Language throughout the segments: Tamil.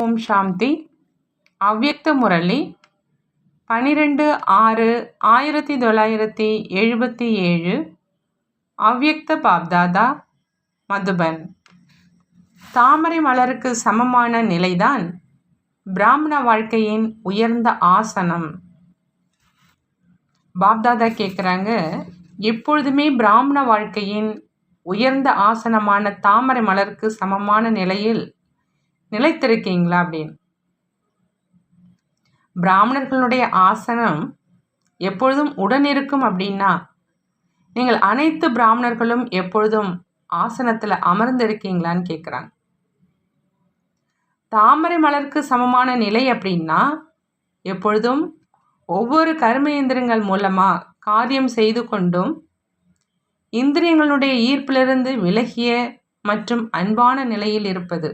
ஓம் சாந்தி. அவ்யக்த முரளி. பனிரெண்டு ஆறு ஆயிரத்தி தொள்ளாயிரத்தி எழுபத்தி ஏழு. அவ்யக்த பாப்தாதா மதுபன். தாமரை மலருக்கு சமமான நிலைதான் பிராமண வாழ்க்கையின் உயர்ந்த ஆசனம். பாப்தாதா கேட்குறாங்க எப்பொழுதுமே பிராமண வாழ்க்கையின் உயர்ந்த ஆசனமான தாமரை மலருக்கு சமமான நிலையில் நிலைத்திருக்கீங்களா அப்படின்னு. பிராமணர்களுடைய ஆசனம் எப்பொழுதும் உடன் இருக்கும் அப்படின்னா நீங்கள் அனைத்து பிராமணர்களும் எப்பொழுதும் ஆசனத்தில் அமர்ந்திருக்கீங்களான்னு கேட்குறாங்க தாமரை மலருக்கு சமமான நிலை அப்படின்னா எப்பொழுதும் ஒவ்வொரு கர்மேந்திரங்கள் மூலமாக காரியம் செய்து கொண்டும் இந்திரியங்களுடைய ஈர்ப்பிலிருந்து விலகிய மற்றும் அன்பான நிலையில் இருப்பது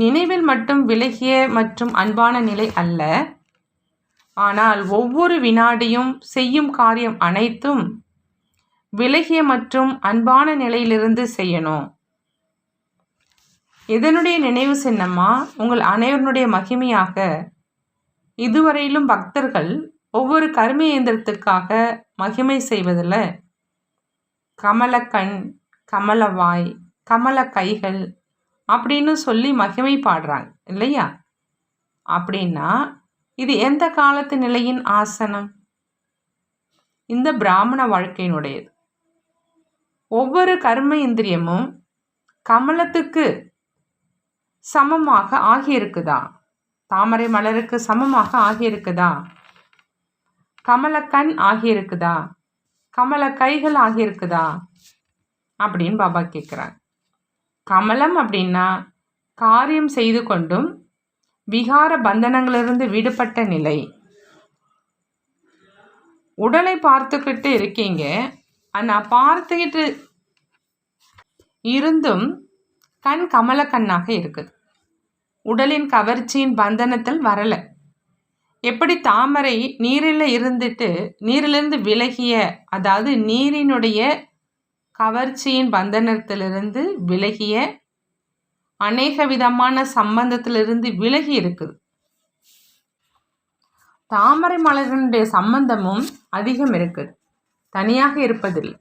நினைவில் மட்டும் விலகிய மற்றும் அன்பான நிலை அல்ல. ஆனால் ஒவ்வொரு வினாடியும் செய்யும் காரியம் அனைத்தும் விலகிய மற்றும் அன்பான நிலையிலிருந்து செய்யணும். இதனுடைய நினைவு சின்னமா உங்கள் அனைவருடைய மகிமையாக. இதுவரையிலும் பக்தர்கள் ஒவ்வொரு கர்ம இயந்திரத்துக்காக மகிமை செய்வதில் கமலக்கண் கமலவாய் கமல கைகள் அப்படின்னு சொல்லி மகிமை பாடுறாங்க இல்லையா? அப்படின்னா இது எந்த காலத்து நிலையின் ஆசனம்? இந்த பிராமண வாழ்க்கையினுடையது. ஒவ்வொரு கர்ம இந்திரியமும் கமலத்துக்கு சமமாக ஆகியிருக்குதா? தாமரை மலருக்கு சமமாக ஆகியிருக்குதா? கமலக்கண் ஆகியிருக்குதா? கமல கைகள் ஆகியிருக்குதா? அப்படின்னு பாபா கேட்குறாங்க கமலம் அப்படின்னா காரியம் செய்து கொண்டும் விகார பந்தனங்களிலிருந்து விடுபட்ட நிலை. உடலை பார்த்துக்கிட்டு இருக்கீங்க. ஆனால் பார்த்துக்கிட்டு இருந்தும் கண் கமல கண்ணாக இருக்குது. உடலின் கவர்ச்சியின் பந்தனத்தில் வரலை. எப்படி தாமரை நீரில் இருந்துட்டு நீரிலிருந்து விலகிய அதாவது நீரினுடைய கவர்ச்சியின் பந்தனத்திலிருந்து விலகிய அநேக விதமான சம்பந்தத்திலிருந்து விலகி இருக்குது. தாமரை மலர்களுடைய சம்பந்தமும் அதிகம் இருக்குது. தனியாக இருப்பதில்லை.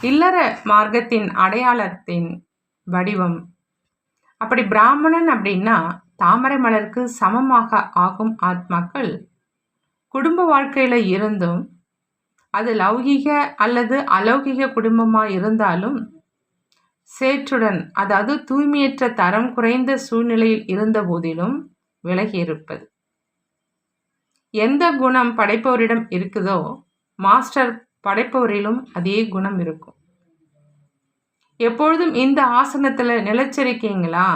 இல்லற மார்க்கத்தின் அடையாளத்தின் வடிவம். அப்படி பிராமணன் அப்படின்னா தாமரை மலருக்கு சமமாக ஆகும் ஆத்மாக்கள் குடும்ப வாழ்க்கையில் இருந்தும் அது லௌகிக அல்லது அலௌகிக குடும்பமாக இருந்தாலும் சேற்றுடன் அதாவது தூய்மையற்ற தரம் குறைந்த சூழ்நிலையில் இருந்த போதிலும் விலகி இருப்பது எந்த குணம் படைப்பவரிடம் இருக்குதோ மாஸ்டர் படைப்பவரிலும் அதே குணம் இருக்கும். எப்பொழுதும் இந்த ஆசனத்தில் நிலச்சிருக்கீங்களா?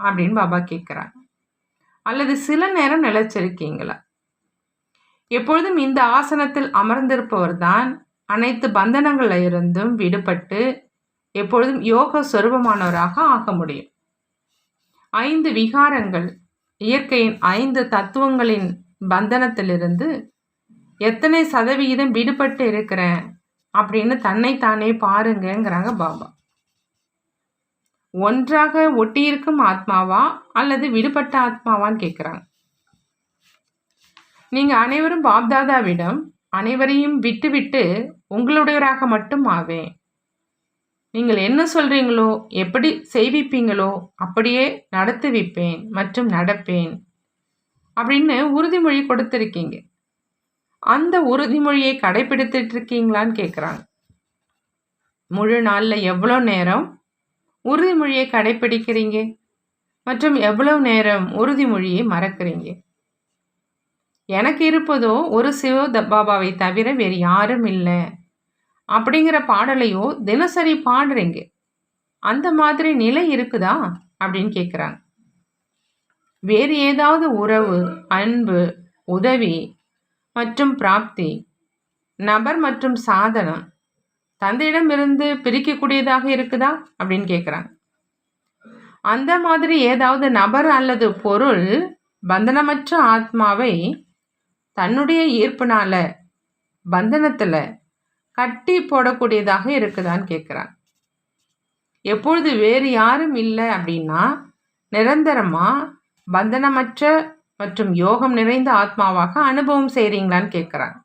அப்படின்னு பாபா கேட்குறாங்க அல்லது சில நேரம் நிலச்சிருக்கீங்களா? எப்பொழுதும் இந்த ஆசனத்தில் அமர்ந்திருப்பவர் தான் அனைத்து பந்தனங்களிலிருந்தும் விடுபட்டு எப்பொழுதும் யோக சொரூபமானவராக ஆக முடியும். ஐந்து விகாரங்கள் இயற்கையின் ஐந்து தத்துவங்களின் பந்தனத்திலிருந்து எத்தனை சதவிகிதம் விடுபட்டு இருக்கிறேன் அப்படின்னு தன்னைத்தானே பாருங்கிறாங்க பாபா. ஒன்றாக ஒட்டியிருக்கும் ஆத்மாவா அல்லது விடுபட்ட ஆத்மாவான்னு கேட்குறாங்க நீங்கள் அனைவரும் பாப்தாதாவிடம் அனைவரையும் விட்டுவிட்டு உங்களுடையவராக மட்டும் ஆவேன். நீங்கள் என்ன சொல்கிறீங்களோ எப்படி செய்விப்பீங்களோ அப்படியே நடத்துவிப்பேன் மற்றும் நடப்பேன் அப்படின்னு உறுதிமொழி கொடுத்துருக்கீங்க. அந்த உறுதிமொழியை கடைபிடித்துட்டு இருக்கீங்களான்னு கேட்குறாங்க முழு நாளில் எவ்வளோ நேரம் உறுதிமொழியை கடைபிடிக்கிறீங்க? மற்றும் எவ்வளோ நேரம் உறுதிமொழியை மறக்கிறீங்க? எனக்கு இருப்பதோ ஒரு சிவ பாபாவை தவிர வேறு யாரும் இல்லை. அப்படிங்கிற பாடலையோ தினசரி பாடுறீங்க. அந்த மாதிரி நிலை இருக்குதா? அப்படின்னு கேட்குறாங்க வேறு ஏதாவது உறவு அன்பு உதவி மற்றும் பிராப்தி நபர் மற்றும் சாதனம் தந்தையிடமிருந்து பிரிக்கக்கூடியதாக இருக்குதா? அப்படின்னு கேட்குறாங்க அந்த மாதிரி ஏதாவது நபர் அல்லது பொருள் பந்தனமற்ற ஆத்மாவை தன்னுடைய ஈர்ப்புனால பந்தனத்தில் கட்டி போடக்கூடியதாக இருக்குதான்னு கேட்குறான் எப்பொழுது வேறு யாரும் இல்லை அப்படின்னா நிரந்தரமாக பந்தனமற்ற மற்றும் யோகம் நிறைந்த ஆத்மாவாக அனுபவம் செய்கிறீங்களான்னு கேட்குறாங்க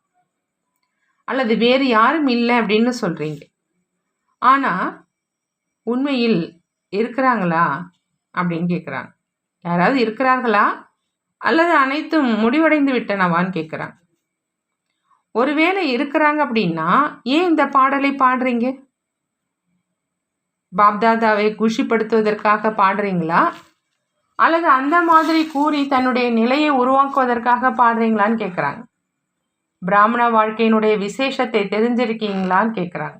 அல்லது வேறு யாரும் இல்லை அப்படின்னு சொல்கிறீங்க ஆனால் உண்மையில் இருக்கிறாங்களா அப்படின்னு கேட்குறாங்க யாராவது இருக்கிறார்களா? அல்லது அனைத்தும் முடிவடைந்து விட்டனவான்னு கேட்குறாங்க ஒருவேளை இருக்கிறாங்க அப்படின்னா ஏன் இந்த பாடலை பாடுறீங்க? பாப்தாதாவை குஷிப்படுத்துவதற்காக பாடுறீங்களா? அல்லது அந்த மாதிரி கூறி தன்னுடைய நிலையை உருவாக்குவதற்காக பாடுறீங்களான்னு கேட்குறாங்க பிராமண வாழ்க்கையினுடைய விசேஷத்தை தெரிஞ்சிருக்கீங்களான்னு கேட்குறாங்க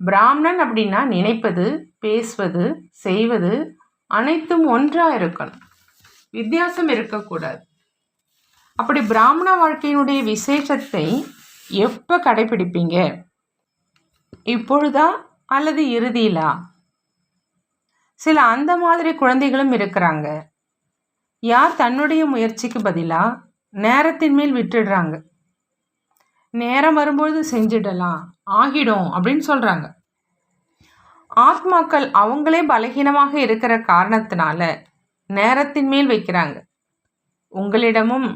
பிராமணன் அப்படின்னா நினைப்பது பேசுவது செய்வது அனைத்தும் ஒன்றாக இருக்கணும். வித்தியாசம் இருக்கக்கூடாது. அப்படி பிராமண வாழ்க்கையினுடைய விசேஷத்தை எப்போ கடைபிடிப்பீங்க? இப்பொழுதா அல்லது இறுதியிலா? சில அந்த மாதிரி குழந்தைகளும் இருக்கிறாங்க. யார் தன்னுடைய முயற்சிக்கு பதிலாக நேரத்தின் மேல் விட்டுடுறாங்க. நேரம் வரும்பொழுது செஞ்சிடலாம் ஆகிடும் அப்படின்னு சொல்கிறாங்க ஆத்மாக்கள் அவங்களே பலகீனமாக இருக்கிற காரணத்தினால நேரத்தின் மேல் வைக்கிறாங்க. உங்களிடமும்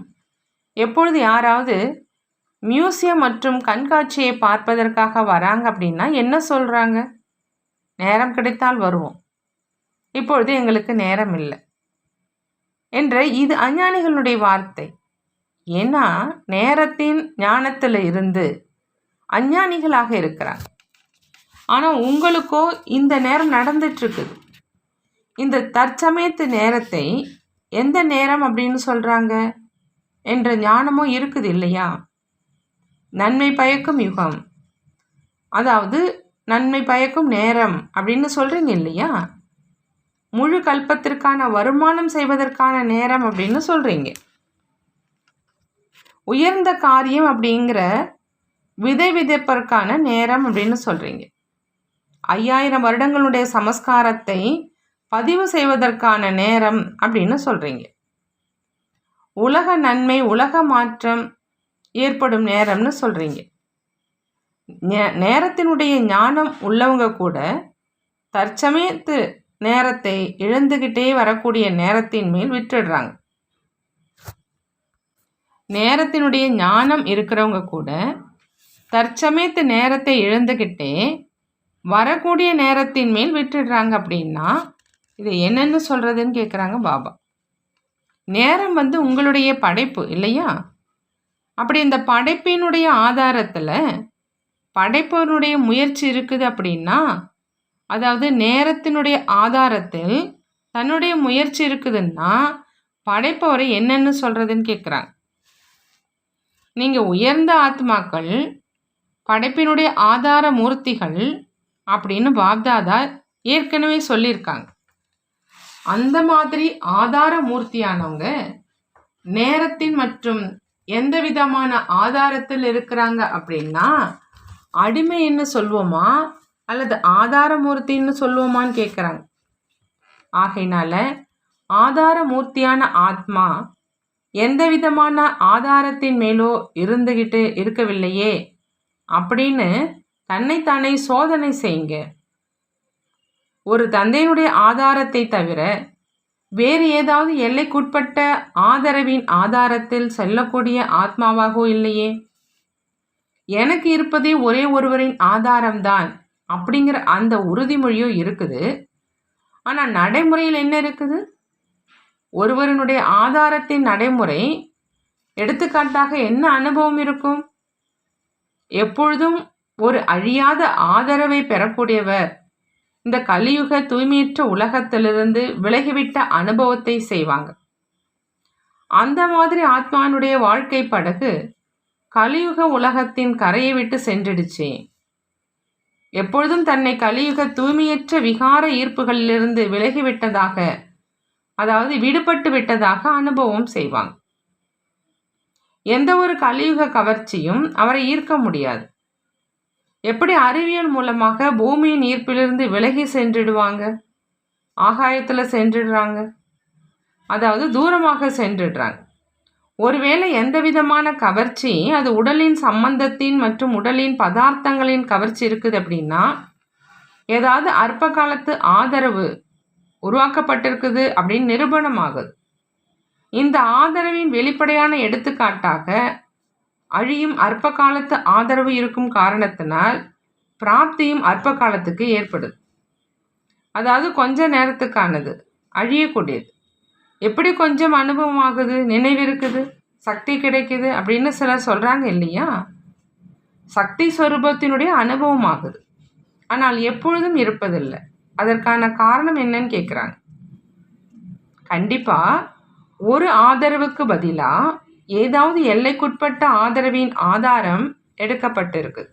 எப்பொழுது யாராவது மியூசியம் மற்றும் கண்காட்சியை பார்ப்பதற்காக வராங்க அப்படின்னா என்ன சொல்கிறாங்க நேரம் கிடைத்தால் வருவோம். இப்பொழுது எங்களுக்கு நேரம் இல்லை. என்ற இது அஞ்ஞானிகளுடைய வார்த்தை. ஏன்னா நேரத்தின் ஞானத்தில் இருந்து அஞ்ஞானிகளாக இருக்கிறாங்க. ஆனால் உங்களுக்கோ இந்த நேரம் நடந்துட்டுருக்குது இந்த தற்சமயத்து நேரத்தை எந்த நேரம் அப்படின்னு சொல்கிறாங்க என்ற ஞானமும் இருக்குது இல்லையா? நன்மை பயக்கும் யுகம். அதாவது நன்மை பயக்கும் நேரம் அப்படின்னு சொல்கிறீங்க இல்லையா? முழு கல்பத்திற்கான வருமானம் செய்வதற்கான நேரம் அப்படின்னு சொல்கிறீங்க உயர்ந்த காரியம் அப்படிங்கிற விதை விதைப்பதற்கான நேரம் அப்படின்னு சொல்கிறீங்க ஐயாயிரம் வருடங்களுடைய சமஸ்காரத்தை பதிவு செய்வதற்கான நேரம் அப்படின்னு சொல்கிறீங்க உலக நன்மை உலக மாற்றம் ஏற்படும் நேரம்னு சொல்கிறீங்க நேரத்தினுடைய ஞானம் உள்ளவங்க கூட தற்சமயத்து நேரத்தை இழந்துக்கிட்டே வரக்கூடிய நேரத்தின் மேல் விட்டுடுறாங்க. நேரத்தினுடைய ஞானம் இருக்கிறவங்க கூட தற்சமயத்து நேரத்தை இழந்துக்கிட்டே வரக்கூடிய நேரத்தின் மேல் விட்டுடுறாங்க அப்படின்னா இது என்னென்னு சொல்கிறதுன்னு கேட்குறாங்க பாபா. நேரம் வந்து உங்களுடைய படைப்பு இல்லையா? அப்படி இந்த படைப்பினுடைய ஆதாரத்தில் படைப்பவனுடைய முயற்சி இருக்குது அப்படின்னா அதாவது நேரத்தினுடைய ஆதாரத்தில் தன்னுடைய முயற்சி இருக்குதுன்னா படைப்பவரை என்னென்னு சொல்கிறதுன்னு கேட்குறாங்க நீங்கள் உயர்ந்த ஆத்மாக்கள் படைப்பினுடைய ஆதார மூர்த்திகள் அப்படின்னு பாப்தாதா ஏற்கனவே சொல்லியிருக்காங்க. அந்த மாதிரி ஆதார மூர்த்தியானவங்க நேரத்தின் மற்றும் எந்த விதமான ஆதாரத்தில் இருக்கிறாங்க அப்படின்னா அடிமைன்னு சொல்லுவோமா அல்லது ஆதார மூர்த்தின்னு சொல்லுவோமான்னு கேட்குறாங்க. ஆகையினால ஆதாரமூர்த்தியான ஆத்மா எந்த விதமான ஆதாரத்தின் மேலோ இருந்துகிட்டு இருக்கவில்லையே அப்படின்னு தன்னைத்தானே சோதனை செய்யுங்க. ஒரு தந்தையினுடைய ஆதாரத்தை தவிர வேறு ஏதாவது எல்லைக்குட்பட்ட ஆதரவின் ஆதாரத்தில் செல்லக்கூடிய ஆத்மாவாகவோ இல்லையே. எனக்கு இருப்பதே ஒரே ஒருவரின் ஆதாரம்தான் அப்படிங்கிற அந்த உறுதிமொழியும் இருக்குது. ஆனால் நடைமுறையில் என்ன இருக்குது? ஒருவரினுடைய ஆதாரத்தின் நடைமுறை எடுத்துக்காட்டாக என்ன அனுபவம் இருக்கும்? எப்பொழுதும் ஒரு அழியாத ஆதரவை பெறக்கூடியவர் இந்த கலியுக தூய்மையற்ற உலகத்திலிருந்து விலகிவிட்ட அனுபவத்தை செய்வாங்க. அந்த மாதிரி ஆத்மானுடைய வாழ்க்கை படகு கலியுக உலகத்தின் கரையை விட்டு சென்றுடுச்சு. எப்பொழுதும் தன்னை கலியுக தூய்மையற்ற விகார ஈர்ப்புகளிலிருந்து விலகிவிட்டதாக அதாவது விடுபட்டு விட்டதாக அனுபவம் செய்வாங்க. எந்த ஒரு கலியுக கவர்ச்சியும் அவரை ஈர்க்க முடியாது. எப்படி அறிவியல் மூலமாக பூமியின் ஈர்ப்பிலிருந்து விலகி சென்றுடுவாங்க? ஆகாயத்தில் சென்றுடுறாங்க. அதாவது தூரமாக சென்றுடுறாங்க. ஒருவேளை எந்த விதமான கவர்ச்சி அது உடலின் சம்பந்தத்தின் மற்றும் உடலின் பதார்த்தங்களின் கவர்ச்சி இருக்குது அப்படின்னா ஏதாவது அற்ப காலத்து ஆதரவு உருவாக்கப்பட்டிருக்குது அப்படின்னு நிரூபணமாகுது. இந்த ஆதரவின் வெளிப்படையான எடுத்துக்காட்டாக அழியும் அற்ப காலத்து ஆதரவு இருக்கும் காரணத்தினால் பிராப்தியும் அற்ப காலத்துக்கு ஏற்படுது. அதாவது கொஞ்ச நேரத்துக்கானது அழியக்கூடியது. எப்படி கொஞ்சம் அனுபவம் ஆகுது நினைவு இருக்குது சக்தி கிடைக்குது அப்படின்னு சிலர் சொல்கிறாங்க இல்லையா? சக்தி ஸ்வரூபத்தினுடைய அனுபவம் ஆகுது ஆனால் எப்பொழுதும் இருப்பதில்லை. அதற்கான காரணம் என்னன்னு கேட்குறாங்க கண்டிப்பாக ஒரு ஆதரவுக்கு பதிலாக ஏதாவது எல்லைக்குட்பட்ட ஆதரவின் ஆதாரம் எடுக்கப்பட்டிருக்கு.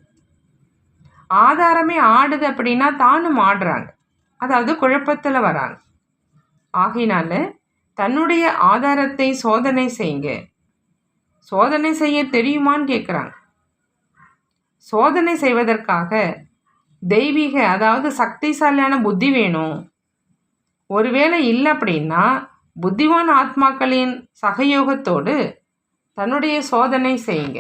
ஆதாரமே ஆடுது அப்படின்னா தானும் ஆடுறாங்க. அதாவது குழப்பத்தில் வராங்க. ஆகையினால தன்னுடைய ஆதாரத்தை சோதனை செய்யுங்க. சோதனை செய்ய தெரியுமான்னு கேட்குறாங்க சோதனை செய்வதற்காக தெய்வீக அதாவது சக்திசாலியான புத்தி வேணும். ஒருவேளை இல்லை அப்படின்னா புத்திவான் ஆத்மாக்களின் சகயோகத்தோடு தன்னுடைய சோதனை செய்யுங்க.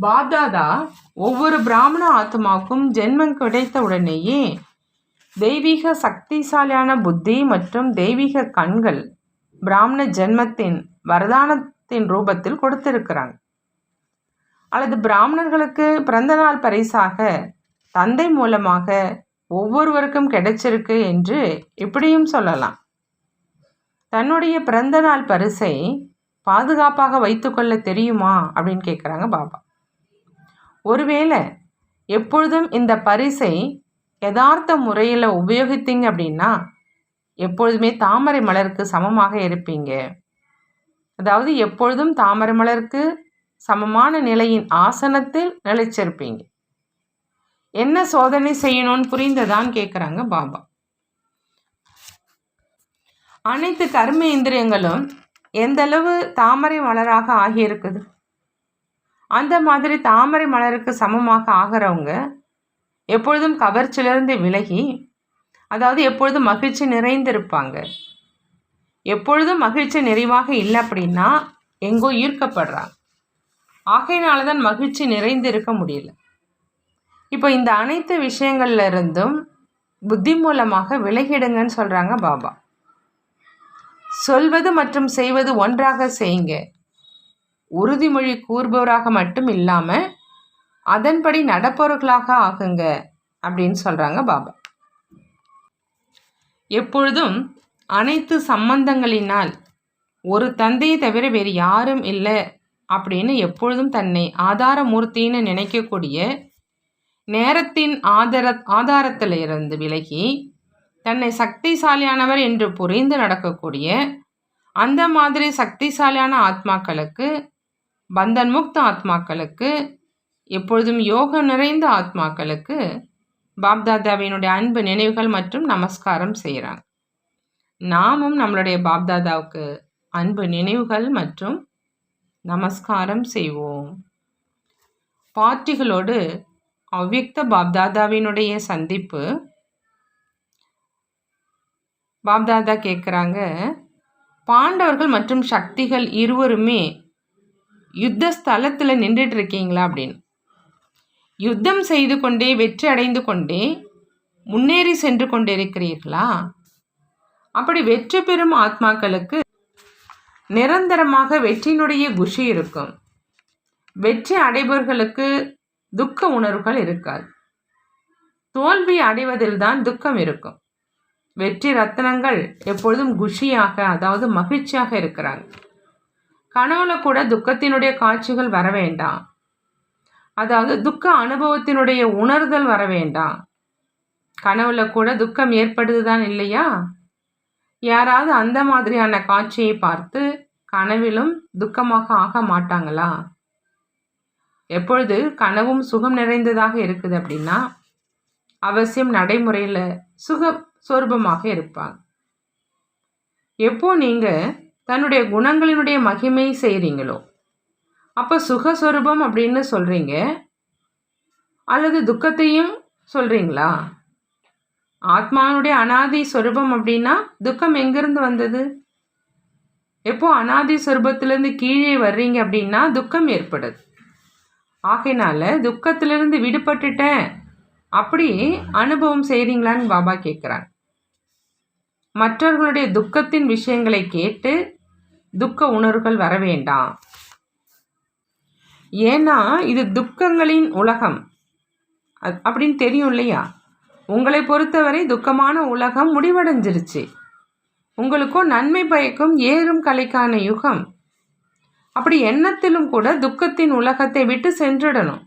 பாப்தாதா ஒவ்வொரு பிராமண ஆத்மாவுக்கும் ஜென்மம் கிடைத்த உடனேயே தெய்வீக சக்திசாலியான புத்தி மற்றும் தெய்வீக கண்கள் பிராமண ஜென்மத்தின் வரதானத்தின் ரூபத்தில் கொடுத்திருக்கிறாங்க. அல்லது பிராமணர்களுக்கு பிறந்தநாள் பரிசாக தந்தை மூலமாக ஒவ்வொருவருக்கும் கிடைச்சிருக்கு என்று இப்படியும் சொல்லலாம். தன்னுடைய பிறந்தநாள் பரிசை பாதுகாப்பாக வைத்துக்கொள்ள தெரியுமா? அப்படின்னு கேட்குறாங்க பாபா. ஒருவேளை எப்பொழுதும் இந்த பரிசை யதார்த்த முறையில் உபயோகித்தீங்க அப்படின்னா எப்பொழுதுமே தாமரை மலருக்கு சமமாக இருப்பீங்க. அதாவது எப்பொழுதும் தாமரை மலருக்கு சமமான நிலையின் ஆசனத்தில் நிலைச்சிருப்பீங்க என்ன சோதனை செய்யணும்னு புரிந்ததான்னு கேட்குறாங்க பாபா. அனைத்து கர்ம இந்திரியங்களும் எந்தளவு தாமரை மலராக ஆகியிருக்குது? அந்த மாதிரி தாமரை மலருக்கு சமமாக ஆகிறவங்க எப்பொழுதும் கவர்ச்சியிலிருந்து விலகி அதாவது எப்பொழுதும் மகிழ்ச்சி நிறைந்திருப்பாங்க. எப்பொழுதும் மகிழ்ச்சி நிறைவாக இல்லை அப்படின்னா எங்கோ ஈர்க்கப்படுறாங்க. ஆகையினால தான் மகிழ்ச்சி நிறைந்து இருக்க முடியல. இப்போ இந்த அனைத்து விஷயங்கள்ல இருந்தும் புத்தி மூலமாக விலகிடுங்கன்னு சொல்கிறாங்க பாபா. சொல்வது மற்றும் செய்வது ஒன்றாக செய்யுங்க. உறுதிமொழி கூறுபவராக மட்டும் இல்லாமல் அதன்படி நடப்பவர்களாக ஆகுங்க அப்படின்னு சொல்கிறாங்க பாபா. எப்பொழுதும் அனைத்து சம்பந்தங்களினால் ஒரு தந்தையை தவிர வேறு யாரும் இல்லை அப்படின்னு எப்பொழுதும் தன்னை ஆதாரமூர்த்தின்னு நினைக்கக்கூடிய நேரத்தின் ஆதார ஆதாரத்தில் இருந்து விலகி தன்னை சக்திசாலியானவர் என்று புரிந்து நடக்கக்கூடிய அந்த மாதிரி சக்திசாலியான ஆத்மாக்களுக்கு பந்தன்முக்த ஆத்மாக்களுக்கு எப்பொழுதும் யோகம் நிறைந்த ஆத்மாக்களுக்கு பாப்தாதாவினுடைய அன்பு நினைவுகள் மற்றும் நமஸ்காரம் செய்கிறாங்க. நாமும் நம்மளுடைய பாப்தாதாவுக்கு அன்பு நினைவுகள் மற்றும் நமஸ்காரம் செய்வோம். பாட்டிகளோடு அவ்வியக்த பாப்தாதாவினுடைய சந்திப்பு பாப்தாதா கேட்குறாங்க பாண்டவர்கள் மற்றும் சக்திகள் இருவருமே யுத்த ஸ்தலத்தில் நின்றுட்டு இருக்கீங்களா அப்படின்னு. யுத்தம் செய்து கொண்டே வெற்றி அடைந்து கொண்டே முன்னேறி சென்று கொண்டிருக்கிறீர்களா? அப்படி வெற்றி பெறும் ஆத்மாக்களுக்கு நிரந்தரமாக வெற்றியினுடைய குஷி இருக்கும். வெற்றி அடைபவர்களுக்கு துக்க உணர்வுகள் இருக்காது. தோல்வி அடைவதில் தான் துக்கம் இருக்கும். வெற்றி ரத்தனங்கள் எப்பொழுதும் குஷியாக அதாவது மகிழ்ச்சியாக இருக்கிறாங்க. கனவுல கூட துக்கத்தினுடைய காட்சிகள் வர வேண்டாம். அதாவது துக்க அனுபவத்தினுடைய உணர்தல் வர வேண்டாம். கனவுல கூட துக்கம் ஏற்படுதுதான் இல்லையா? யாராவது அந்த மாதிரியான காட்சியை பார்த்து கனவிலும் துக்கமாக ஆக மாட்டாங்களா? எப்பொழுது கனவும் சுகம் நிறைந்ததாக இருக்குது அப்படின்னா அவசியம் நடைமுறையில் சுகம் சொரூபமாக இருப்பாங்க. எப்போ நீங்கள் தன்னுடைய குணங்களினுடைய மகிமை செய்கிறீங்களோ அப்போ சுகஸ்வரூபம் அப்படின்னு சொல்கிறீங்க அல்லது துக்கத்தையும் சொல்கிறீங்களா ஆத்மானுடைய அனாதி சொரூபம் அப்படின்னா துக்கம் எங்கேருந்து வந்தது? எப்போ அனாதி சொரூபத்திலேருந்து கீழே வர்றீங்க அப்படின்னா துக்கம் ஏற்படுது. ஆகையினால துக்கத்திலிருந்து விடுபட்டுட்டேன். அப்படி அனுபவம் செய்கிறீங்களான்னு பாபா கேட்குறாங்க மற்றவர்களுடைய துக்கத்தின் விஷயங்களை கேட்டு துக்க உணர்வுகள் வர வேண்டாம். ஏன்னா இது துக்கங்களின் உலகம். அப்படின்னு தெரியும் இல்லையா? உங்களை பொறுத்தவரை துக்கமான உலகம் முடிவடைஞ்சிருச்சு. உங்களுக்கும் நன்மை பயக்கும் ஏறும் கலைக்கான யுகம். அப்படி எண்ணத்திலும் கூட துக்கத்தின் உலகத்தை விட்டு சென்றிடணும்.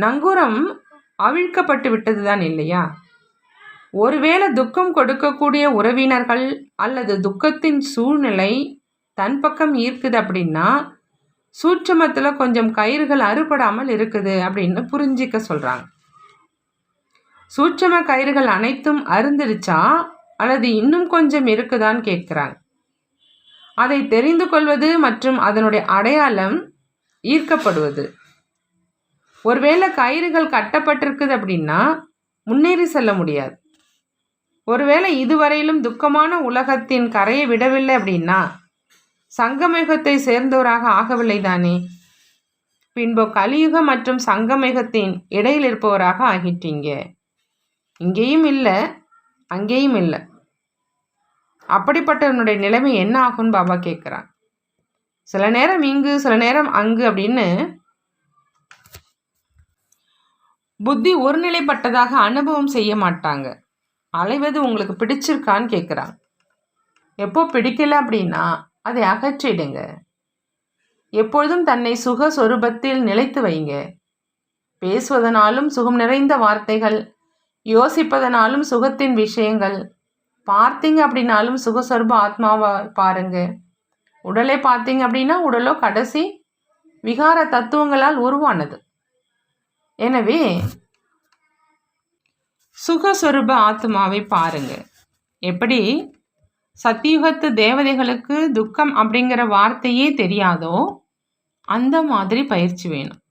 நங்கூரம் அவிழ்க்கப்பட்டு விட்டது தான் இல்லையா? ஒருவேளை துக்கம் கொடுக்கக்கூடிய உறவினர்கள் அல்லது துக்கத்தின் சூழ்நிலை தன் பக்கம் ஈர்க்குது அப்படின்னா சூட்சமத்தில் கொஞ்சம் கயிறுகள் அறுபடாமல் இருக்குது அப்படின்னு புரிஞ்சிக்க சொல்கிறாங்க சூட்சம கயிறுகள் அனைத்தும் அருந்துருச்சா அல்லது இன்னும் கொஞ்சம் இருக்குதான்னு கேட்குறாங்க. அதை தெரிந்து கொள்வது மற்றும் அதனுடைய அடையாளம் ஈர்க்கப்படுவது. ஒருவேளை கயிறுகள் கட்டப்பட்டிருக்குது அப்படின்னா முன்னேறி செல்ல முடியாது. ஒருவேளை இதுவரையிலும் துக்கமான உலகத்தின் கரையை விடவில்லை அப்படின்னா சங்கமேகத்தை சேர்ந்தவராக ஆகவில்லை தானே? பின்பு கலியுகம் மற்றும் சங்கமேகத்தின் இடையில் இருப்பவராக ஆகிட்டீங்க. இங்கேயும் இல்லை அங்கேயும் இல்லை. அப்படிப்பட்டவனுடைய நிலைமை என்ன ஆகும்னு பாபா கேட்குறான் சில நேரம் இங்கு சில நேரம் அங்கு அப்படின்னு புத்தி ஒருநிலைப்பட்டதாக அனுபவம் செய்ய மாட்டாங்க. அலைவது உங்களுக்கு பிடிச்சிருக்கான்னு கேட்குறாங்க எப்போ பிடிக்கல அப்படின்னா அதை அகற்றிடுங்க. எப்பொழுதும் தன்னை சுக சொரூபத்தில் நிலைத்து வைங்க. பேசுவதனாலும் சுகம் நிறைந்த வார்த்தைகள் யோசிப்பதனாலும் சுகத்தின் விஷயங்கள் பார்த்தீங்க அப்படின்னாலும் சுகஸ்வரூப ஆத்மாவை பாருங்க. உடலை பார்த்தீங்க அப்படின்னா உடலோ கடைசி விகார தத்துவங்களால் உருவானது. எனவே சுகஸ்வரூப ஆத்மாவை பாருங்க. எப்படி? சத்தியுகத்து தேவதைகளுக்கு துக்கம் அப்படிங்கிற வார்த்தையே தெரியாதோ அந்த மாதிரி பயிற்சி வேணும்.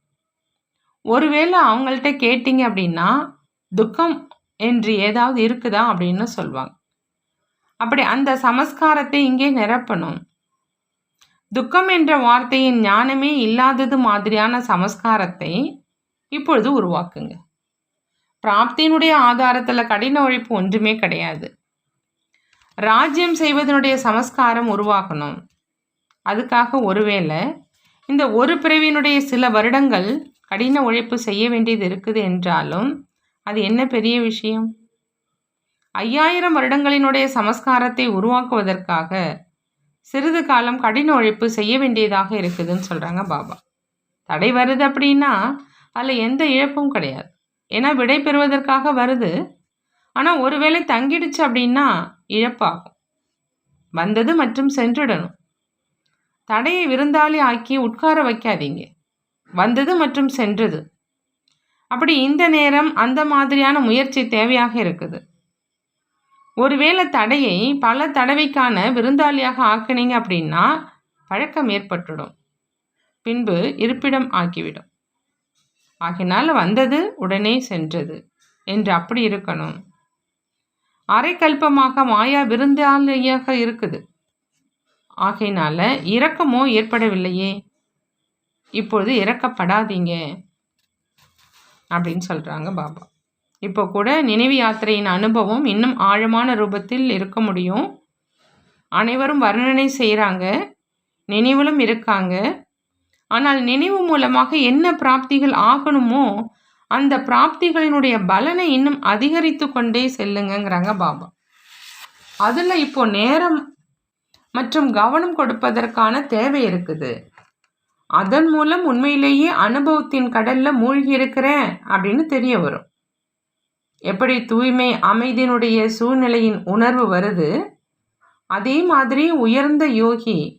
ஒருவேளை அவங்கள்ட்ட கேட்டிங்க அப்படின்னா துக்கம் என்று ஏதாவது இருக்குதா அப்படின்னு சொல்லுவாங்க அப்படி அந்த சமஸ்காரத்தை இங்கே நிரப்பணும். துக்கம் என்ற வார்த்தையின் ஞானமே இல்லாதது மாதிரியான சமஸ்காரத்தை இப்பொழுது உருவாக்குங்க. பிராப்தியினுடைய ஆதாரத்தில் கடின உழைப்பு ஒன்றுமே கிடையாது. ராஜ்யம் செய்வதனுடைய சமஸ்காரம் உருவாக்கணும் அதுக்காக ஒருவேளை இந்த ஒரு பிறவியினுடைய சில வருடங்கள் கடின உழைப்பு செய்ய வேண்டியது இருக்குது என்றாலும் அது என்ன பெரிய விஷயம்? ஐயாயிரம் வருடங்களினுடைய சமஸ்காரத்தை உருவாக்குவதற்காக சிறிது காலம் கடின உழைப்பு செய்ய வேண்டியதாக இருக்குதுன்னு சொல்கிறாங்க பாபா. தடை வருது அப்படின்னா அதில் எந்த இழப்பும் கிடையாது. ஏன்னா விடை பெறுவதற்காக வருது. ஆனால் ஒருவேளை தங்கிடுச்சு அப்படின்னா இழப்பாகும். வந்தது மற்றும் சென்றுடணும். தடையை விருந்தாளி ஆக்கி உட்கார வைக்காதீங்க. வந்தது மற்றும் சென்றது. அப்படி இந்த நேரம் அந்த மாதிரியான முயற்சி தேவையாக இருக்குது. ஒருவேளை தடையை பல தடவைக்கான விருந்தாளியாக ஆக்கினீங்க அப்படின்னா பழக்கம் ஏற்பட்டுடும். பின்பு இருப்பிடம் ஆக்கிவிடும். ஆகினால் வந்தது உடனே சென்றது என்று அப்படி இருக்கணும். அரைக்கல்பமாக மாயா விருந்தாளியாக இருக்குது. ஆகையினால இரக்கமோ ஏற்படவில்லையே. இப்பொழுது இறக்கப்படாதீங்க அப்படின்னு சொல்கிறாங்க பாபா. இப்போ கூட நினைவு யாத்திரையின் அனுபவம் இன்னும் ஆழமான ரூபத்தில் இருக்க முடியும். அனைவரும் வர்ணனை செய்கிறாங்க நினைவிலும் இருக்காங்க. ஆனால் நினைவு மூலமாக என்ன பிராப்திகள் ஆகணுமோ அந்த பிராப்திகளினுடைய பலனை இன்னும் அதிகரித்து கொண்டே செல்லுங்கிறாங்க பாபா. அதில் இப்போ நேரம் மற்றும் கவனம் கொடுப்பதற்கான தேவை இருக்குது. அதன் மூலம் உண்மையிலேயே அனுபவத்தின் கடல்ல மூழ்கி இருக்கிறேன் அப்படின்னு தெரிய வரும். எப்படி தூய்மை அமைதியினுடைய சூழ்நிலையின் உணர்வு வருது? அதே மாதிரி உயர்ந்த யோகி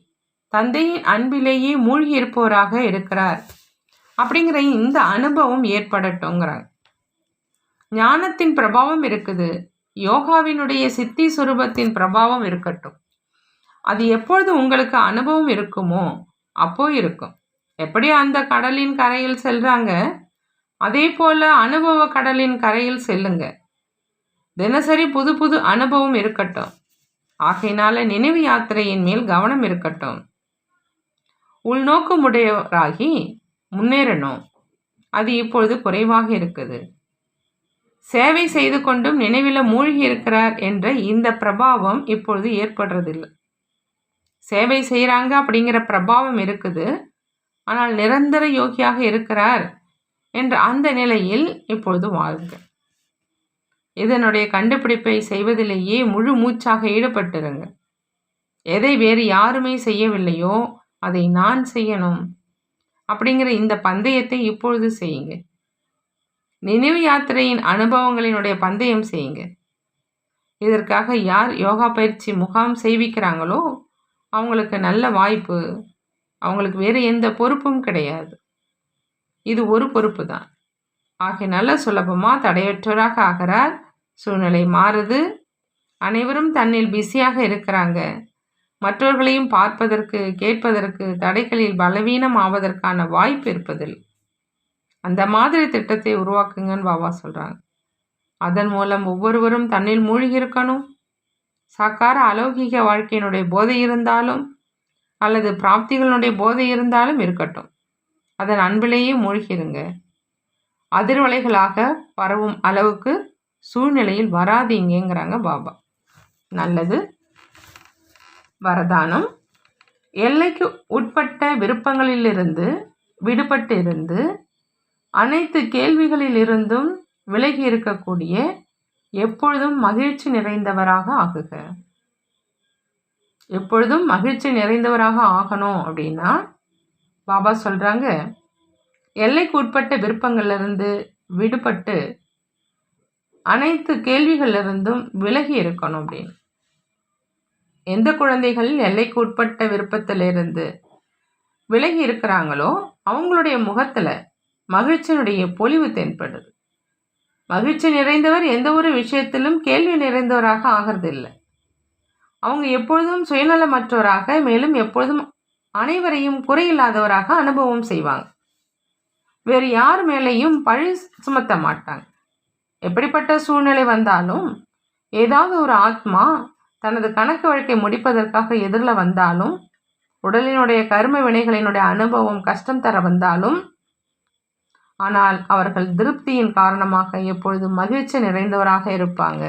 தந்தையின் அன்பிலேயே மூழ்கி இருப்பவராக இருக்கிறார். அப்படிங்கிற இந்த அனுபவம் ஏற்படட்டுங்கிறார் ஞானத்தின் பிரபாவம் இருக்குது. யோகாவினுடைய சித்தி சுரூபத்தின் பிரபாவம் இருக்கட்டும். அது எப்பொழுது உங்களுக்கு அனுபவம் இருக்குமோ அப்போ இருக்கும். எப்படி அந்த கடலின் கரையில் செல்றாங்க? அதே போல அனுபவ கடலின் கரையில் செல்லுங்க. தினசரி புது புது அனுபவம் இருக்கட்டும். ஆகையினால நினைவு யாத்திரையின் மேல் கவனம் இருக்கட்டும். உள்நோக்கமுடையவராகி முன்னேறணும். அது இப்பொழுது குறைவாக இருக்குது. சேவை செய்து கொண்டும் நினைவில் மூழ்கி இருக்கிறார் என்ற இந்த பிரபாவம் இப்பொழுது ஏற்படுறதில்லை. சேவை செய்கிறாங்க அப்படிங்கிற பிரபாவம் இருக்குது. ஆனால் நிரந்தர யோகியாக இருக்கிறார் என்ற அந்த நிலையில் இப்பொழுது வாழ்க. இதனுடைய கண்டுபிடிப்பை செய்வதிலேயே முழு மூச்சாக ஈடுபட்டிருங்க. எதை வேறு யாருமே செய்யவில்லையோ அதை நான் செய்யணும். அப்படிங்கிற இந்த பந்தயத்தை இப்பொழுது செய்யுங்க. நினைவு யாத்திரையின் அனுபவங்களினுடைய பந்தயம் செய்யுங்க. இதற்காக யார் யோகா பயிற்சி முகாம் செய்விக்கிறாங்களோ அவங்களுக்கு நல்ல வாய்ப்பு. அவங்களுக்கு வேறு எந்த பொறுப்பும் கிடையாது. இது ஒரு பொறுப்பு தான் ஆகையினால சுலபமாக தடையற்றவராக ஆகிறார். சூழ்நிலை மாறுது. அனைவரும் தன்னில் பிஸியாக இருக்கிறாங்க. மற்றவர்களையும் பார்ப்பதற்கு கேட்பதற்கு தடைகளில் பலவீனம் ஆவதற்கான வாய்ப்பு இருப்பதில்லை அந்த மாதிரி திட்டத்தை உருவாக்குங்கன்னு பாபா சொல்கிறாங்க அதன் மூலம் ஒவ்வொருவரும் தன்னில் மூழ்கி இருக்கணும் சாக்கார அலௌகிக வாழ்க்கையினுடைய போதை இருந்தாலும் அல்லது பிராப்திகளுடைய போதை இருந்தாலும் இருக்கட்டும். அதன் அன்பிலேயே மூழ்கிருங்க. அதிர்வலைகளாக பரவும் அளவுக்கு சூழ்நிலையில் வராதீங்கிறாங்க பாபா. நல்லது. வரதானம். எல்லைக்கு உட்பட்ட விருப்பங்களிலிருந்து விடுபட்டு இருந்து அனைத்து கேள்விகளிலிருந்தும் விலகி இருக்கக்கூடிய எப்பொழுதும் மகிழ்ச்சி நிறைந்தவராக ஆகுக. எப்பொழுதும் மகிழ்ச்சி நிறைந்தவராக ஆகணும் அப்படின்னா பாபா சொல்கிறாங்க எல்லைக்கு உட்பட்ட விருப்பங்கள்லேருந்து விடுபட்டு அனைத்து கேள்விகளிலிருந்தும் விலகி இருக்கணும் அப்படின்னு. எந்த குழந்தைகள் எல்லைக்கு உட்பட்ட விருப்பத்திலிருந்து விலகி இருக்கிறாங்களோ அவங்களுடைய முகத்தில் மகிழ்ச்சியினுடைய பொலிவு தென்படுது. மகிழ்ச்சி நிறைந்தவர் எந்த ஒரு விஷயத்திலும் கேள்வி நிறைந்தவராக ஆகிறதில்லை. அவங்க எப்பொழுதும் சுயநலமற்றவராக மேலும் எப்பொழுதும் அனைவரையும் குறையில்லாதவராக அனுபவம் செய்வாங்க. வேறு யார் மேலேயும் பழி சுமத்த மாட்டாங்க. எப்படிப்பட்ட சூழ்நிலை வந்தாலும் ஏதாவது ஒரு ஆத்மா தனது கணக்கு வழக்கை முடிப்பதற்காக எதிரில் வந்தாலும் உடலினுடைய கரும வினைகளினுடைய அனுபவம் கஷ்டம் தர வந்தாலும் ஆனால் அவர்கள் திருப்தியின் காரணமாக எப்பொழுதும் மகிழ்ச்சி நிறைந்தவராக இருப்பாங்க.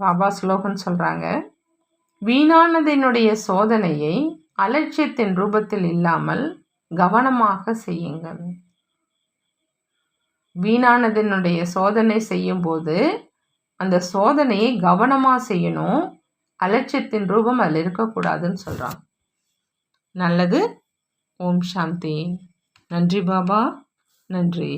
பாபா ஸ்லோகன் சொல்கிறாங்க வீணானதினுடைய சோதனையை அலட்சியத்தின் ரூபத்தில் இல்லாமல் கவனமாக செய்யுங்கள். வீணானதினுடைய சோதனை செய்யும்போது அந்த சோதனையை கவனமாக செய்யணும். அலட்சியத்தின் ரூபம் அதில் இருக்கக்கூடாதுன்னு சொல்கிறாங்க நல்லது. ஓம் சாந்தி. நன்றி பாபா. நன்றி.